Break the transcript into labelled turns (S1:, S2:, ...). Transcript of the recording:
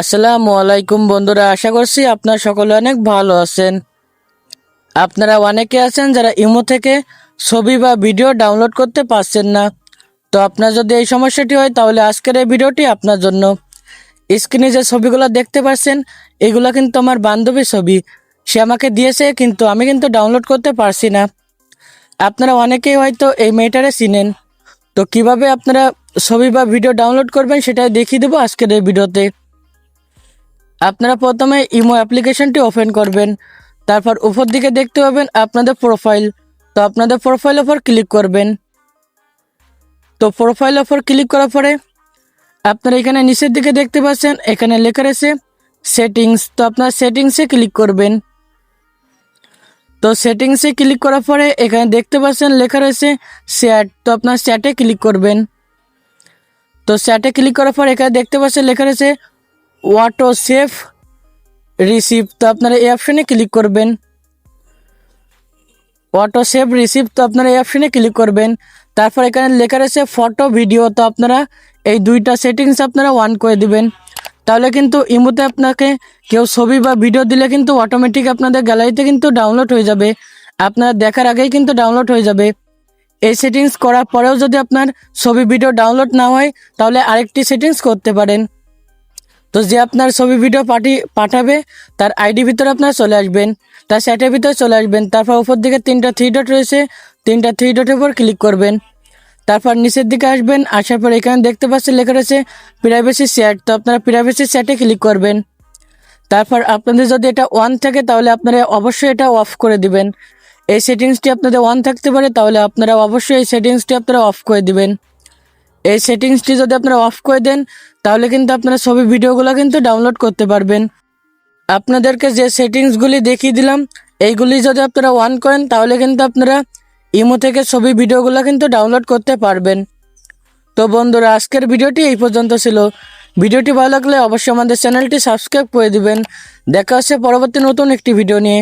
S1: আসসালামু আলাইকুম বন্ধুরা, আশা করছি আপনারা সকলে অনেক ভালো আছেন। আপনারা অনেকে আছেন যারা ইমো থেকে ছবি বা ভিডিও ডাউনলোড করতে পারছেন না। তো আপনার যদি এই সমস্যাটি হয়, তাহলে আজকের এই ভিডিওটি আপনার জন্য। স্ক্রিনে যে ছবিগুলো দেখতে পাচ্ছেন, এগুলো কিন্তু আমার বান্ধবী ছবি। সে আমাকে দিয়েছে, কিন্তু আমি কিন্তু ডাউনলোড করতে পারছি না। আপনারা অনেকেই হয়তো এই মেয়েটারে চিনেন। তো কীভাবে আপনারা ছবি বা ভিডিও ডাউনলোড করবেন, সেটাই দেখিয়ে দেবো আজকের এই ভিডিওতে। আপনারা প্রথমে ইমো অ্যাপ্লিকেশনটি ওপেন করবেন, তারপর উপর দিকে দেখতে পাবেন আপনাদের প্রোফাইল। তো আপনাদের প্রোফাইল ওপর ক্লিক করবেন। তো প্রোফাইল ওপর ক্লিক করার পরে আপনারা এখানে নিচের দিকে দেখতে পাচ্ছেন, এখানে লেখা রয়েছে সেটিংস। তো আপনার সেটিংসে ক্লিক করবেন। তো সেটিংসে ক্লিক করার পরে এখানে দেখতে পাচ্ছেন লেখা রয়েছে চ্যাট। তো আপনার চ্যাটে ক্লিক করবেন। তো চ্যাটে ক্লিক করার পর এখানে দেখতে পাচ্ছেন লেখা রয়েছে অটো সেভ রিসিভ তো আপনারা এই অপশনে ক্লিক করবেন। অটো সেভ রিসিভ তো আপনারা এই অপশনে ক্লিক করবেন। তারপর এখানে লেখা রয়েছে ফটো ভিডিও তো আপনারা এই দুইটা সেটিংস আপনারা ওয়ান করে দিবেন। তাহলে কিন্তু ইমোতে আপনাকে কেউ ছবি বা ভিডিও দিলে কিন্তু অটোমেটিক আপনাদের গ্যালারিতে কিন্তু ডাউনলোড হয়ে যাবে। আপনারা দেখার আগেই কিন্তু ডাউনলোড হয়ে যাবে। এই সেটিংস করার পরেও যদি আপনার ছবি ভিডিও ডাউনলোড না হয়, তাহলে আরেকটি সেটিংস করতে পারেন। তো যে আপনার ছবি ভিডিও পাঠি, পাঠাবে, তার আইডি ভিতরে আপনারা চলে আসবেন, তার স্যাটের ভিতরে চলে আসবেন, তারপর উপর দিকে তিনটা থ্রি ডট রয়েছে, তিনটা থ্রি ডটের উপর ক্লিক করবেন। তারপর নিচের দিকে আসবেন, আসার পর এখানে দেখতে পাচ্ছেন লেখা রয়েছে প্রাইভেসি চ্যাট তো আপনারা প্রাইভেসি চ্যাটে ক্লিক করবেন। তারপর আপনাদের যদি এটা ওয়ান থাকে, তাহলে আপনারা অবশ্যই এটা অফ করে দিবেন। এই সেটিংসটি আপনাদের ওয়ান থাকতে পারে, তাহলে আপনারা অবশ্যই এই সেটিংসটি আপনারা অফ করে দিবেন। এই সেটিংসটি যদি আপনারা অফ করে দেন, তাহলে কিন্তু আপনারা ছবি ভিডিওগুলো কিন্তু ডাউনলোড করতে পারবেন। আপনাদেরকে যে সেটিংসগুলি দেখিয়ে দিলাম, এইগুলি যদি আপনারা অন করেন, তাহলে কিন্তু আপনারা ইমো থেকে ছবি ভিডিওগুলো কিন্তু ডাউনলোড করতে পারবেন। তো বন্ধুরা, আজকের ভিডিওটি এই পর্যন্ত ছিল। ভিডিওটি ভালো লাগলে অবশ্যই আমাদের চ্যানেলটি সাবস্ক্রাইব করে দিবেন। দেখা হচ্ছে পরবর্তী নতুন একটি ভিডিও নিয়ে।